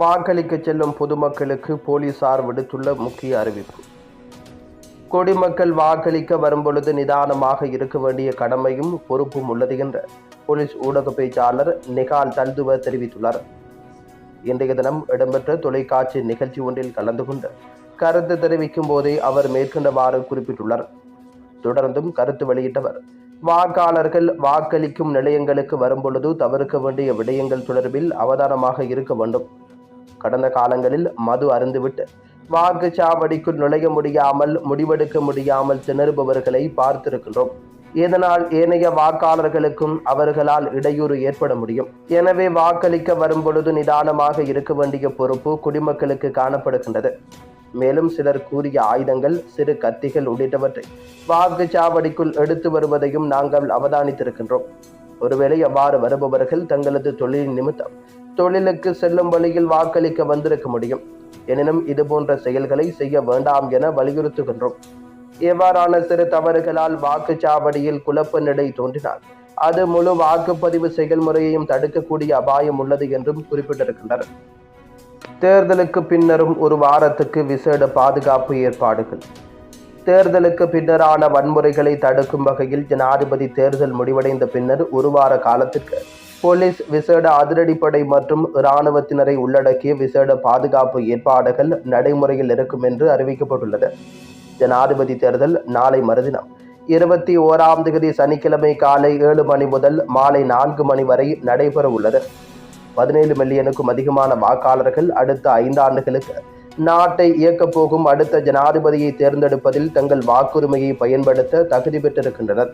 வாக்களிக்க செல்லும் பொதுமக்களுக்கு போலீசார் விடுத்துள்ள முக்கிய அறிவிப்பு. குடிமக்கள் வாக்களிக்க வரும்பொழுது நிதானமாக இருக்க வேண்டிய கடமையும் பொறுப்பும் உள்ளது என்ற போலீஸ் ஊடக பேச்சாளர் நிகால் தல்துவ தெரிவித்துள்ளார். இன்றைய தினம் இடம்பெற்ற தொலைக்காட்சி நிகழ்ச்சி ஒன்றில் கலந்து கொண்டு கருத்து தெரிவிக்கும் போதே அவர் மேற்கொண்டவாறு குறிப்பிட்டுள்ளார். தொடர்ந்தும் கருத்து வெளியிட்டவர் வாக்காளர்கள் வாக்களிக்கும் நிலையங்களுக்கு வரும்பொழுது தவிர்க்க வேண்டிய விடயங்கள் தொடர்பில் அவதானமாக இருக்க வேண்டும். கடந்த காலங்களில் மது அருந்துவிட்டு வாக்குச்சாவடிக்குள் நுழைய முடியாமல் முடிவெடுக்க முடியாமல் திணறுபவர்களை பார்த்திருக்கின்றோம். இதனால் ஏனைய வாக்காளர்களுக்கும் அவர்களால் இடையூறு ஏற்பட முடியும். எனவே வாக்களிக்க வரும்பொழுது நிதானமாக இருக்க வேண்டிய பொறுப்பு குடிமக்களுக்கு காணப்படுகின்றது. மேலும் சிலர் கூறிய ஆயுதங்கள் சிறு கத்திகள் உள்ளிட்டவற்றை வாக்குச்சாவடிக்குள் எடுத்து வருவதையும் நாங்கள் அவதானித்திருக்கின்றோம். ஒருவேளை அவ்வாறு வருபவர்கள் தங்களது தொழில் நிமித்தம் தொழிலுக்கு செல்லும் வழியில் வாக்களிக்க வந்திருக்க முடியும். எனினும் இதுபோன்ற செயல்களை செய்ய வேண்டாம் என வலியுறுத்துகின்றோம். எவ்வாறான சிறு தவறுகளால் வாக்குச்சாவடியில் குழப்ப நிலை தோன்றினால் அது முழு வாக்குப்பதிவு செயல்முறையையும் தடுக்கக்கூடிய அபாயம் உள்ளது என்றும் குறிப்பிட்டிருக்கின்றனர். தேர்தலுக்கு பின்னரும் ஒரு வாரத்துக்கு விசேட பாதுகாப்பு ஏற்பாடுகள். தேர்தலுக்கு பின்னரான வன்முறைகளை தடுக்கும் வகையில் ஜனாதிபதி தேர்தல் முடிவடைந்த பின்னர் ஒரு வார காலத்திற்கு போலீஸ் விசேட அதிரடிப்படை மற்றும் இராணுவத்தினரை உள்ளடக்கிய விசேட பாதுகாப்பு ஏற்பாடுகள் நடைமுறையில் இருக்கும் என்று அறிவிக்கப்பட்டுள்ளது. ஜனாதிபதி தேர்தல் நாளை மறுதினம். இருபத்தி ஓராம் தேதி சனிக்கிழமை காலை ஏழு மணி முதல் மாலை நான்கு மணி வரை நடைபெற உள்ளது. பதினேழு மில்லியனுக்கும் அதிகமான வாக்காளர்கள் அடுத்த ஐந்தாண்டுகளுக்கு. நாட்டை இயக்கப் போகும் அடுத்த ஜனாதிபதியை தேர்ந்தெடுப்பதில் தங்கள் வாக்குரிமையை பயன்படுத்த தகுதி பெற்றிருக்கின்றனர்.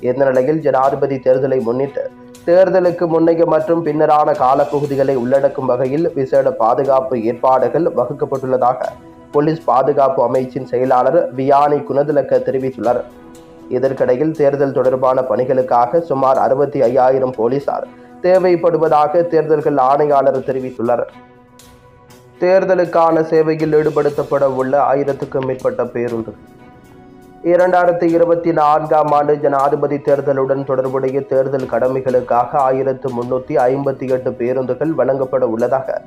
இந்த நிலையில் ஜனாதிபதி தேர்தலை முன்னிட்டு தேர்தலுக்கு முன்னைய மற்றும் பின்னரான காலப்பகுதிகளை உள்ளடக்கும் வகையில் விசேட பாதுகாப்பு ஏற்பாடுகள் வகுக்கப்பட்டுள்ளதாக போலீஸ் பாதுகாப்பு அமைச்சின் செயலாளர் வியானி குணதிலக்க தெரிவித்துள்ளார். இதற்கிடையில் தேர்தல் தொடர்பான பணிகளுக்காக சுமார் அறுபத்தி ஐயாயிரம் போலீசார் தேவைப்படுவதாக தேர்தல்கள் ஆணையாளர் தெரிவித்துள்ளார். தேர்தலுக்கான சேவையில் ஈடுபடுத்தப்பட உள்ள ஆயிரத்துக்கும் மேற்பட்ட பேருந்துகள் இரண்டாயிரத்தி இருபத்தி நான்காம் ஆண்டு ஜனாதிபதி தேர்தலுடன் தொடர்புடைய தேர்தல் கடமைகளுக்காக ஆயிரத்து முன்னூற்றி ஐம்பத்தி எட்டு பேருந்துகள் வழங்கப்பட உள்ளதாக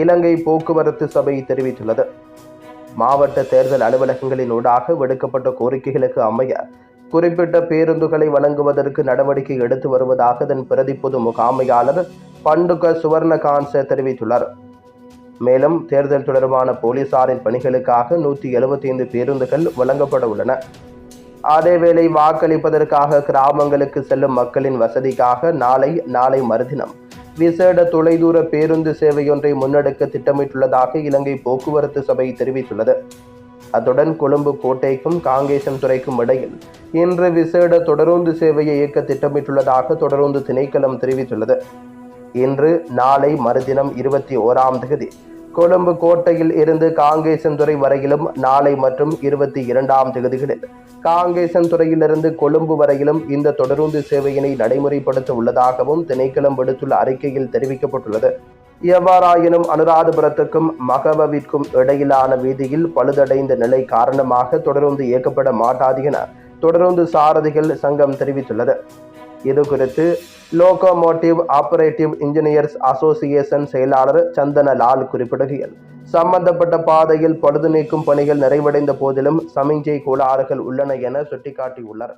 இலங்கை போக்குவரத்து சபை தெரிவித்துள்ளது. மாவட்ட தேர்தல் அலுவலகங்களின் ஊடாக விடுக்கப்பட்ட கோரிக்கைகளுக்கு அமைய குறிப்பிட்ட பேருந்துகளை வழங்குவதற்கு நடவடிக்கை எடுத்து வருவதாக அதன் பிரதி பொது முகாமையாளர் பண்டுக சுவர்ணகான்ச தெரிவித்துள்ளார். மேலும் தேர்தல் தொடர்பான போலீசாரின் பணிகளுக்காக நூற்றி எழுபத்தி ஐந்து பேருந்துகள் வழங்கப்பட உள்ளன. அதேவேளை வாக்களிப்பதற்காக கிராமங்களுக்கு செல்லும் மக்களின் வசதிக்காக நாளை நாளை மறுதினம். விசேட தொலைதூர பேருந்து சேவையொன்றை முன்னெடுக்க திட்டமிட்டுள்ளதாக இலங்கை போக்குவரத்து சபை தெரிவித்துள்ளது. அத்துடன் கொழும்பு கோட்டைக்கும் காங்கேசன் துறைக்கும் இடையில் இன்று விசேட தொடருந்து சேவையை இயக்க திட்டமிட்டுள்ளதாக தொடருந்து திணைக்களம் தெரிவித்துள்ளது. இன்று நாளை மறுதினம் இருபத்தி ஓராம் தேதி கொழும்பு கோட்டையில் இருந்து காங்கேசன்துறை வரையிலும் நாளை மற்றும் இருபத்தி இரண்டாம் தேதிகளில். காங்கேசன்துறையிலிருந்து கொழும்பு வரையிலும் இந்த தொடருந்து சேவையினை நடைமுறைப்படுத்த உள்ளதாகவும் திணைக்களம் விடுத்துள்ள அறிக்கையில் தெரிவிக்கப்பட்டுள்ளது. எவ்வாறாயினும் அனுராதபுரத்துக்கும் மகவவிற்கும் இடையிலான வீதியில் பழுதடைந்த நிலை காரணமாக தொடர்ந்து இயக்கப்பட மாட்டாது என தொடர்ந்து சாரதிகள் சங்கம் தெரிவித்துள்ளது. இது குறித்து லோகோமோட்டிவ் ஆபரேட்டிவ் இன்ஜினியர்ஸ் அசோசியேஷன் செயலாளர் சந்தன லால் குறிப்பிடுகையில் சம்பந்தப்பட்ட பாதையில் பழுது நீக்கும் பணிகள் நிறைவடைந்த போதிலும் சமிஞ்சை கோளாறுகள் உள்ளன என சுட்டிக்காட்டியுள்ளார்.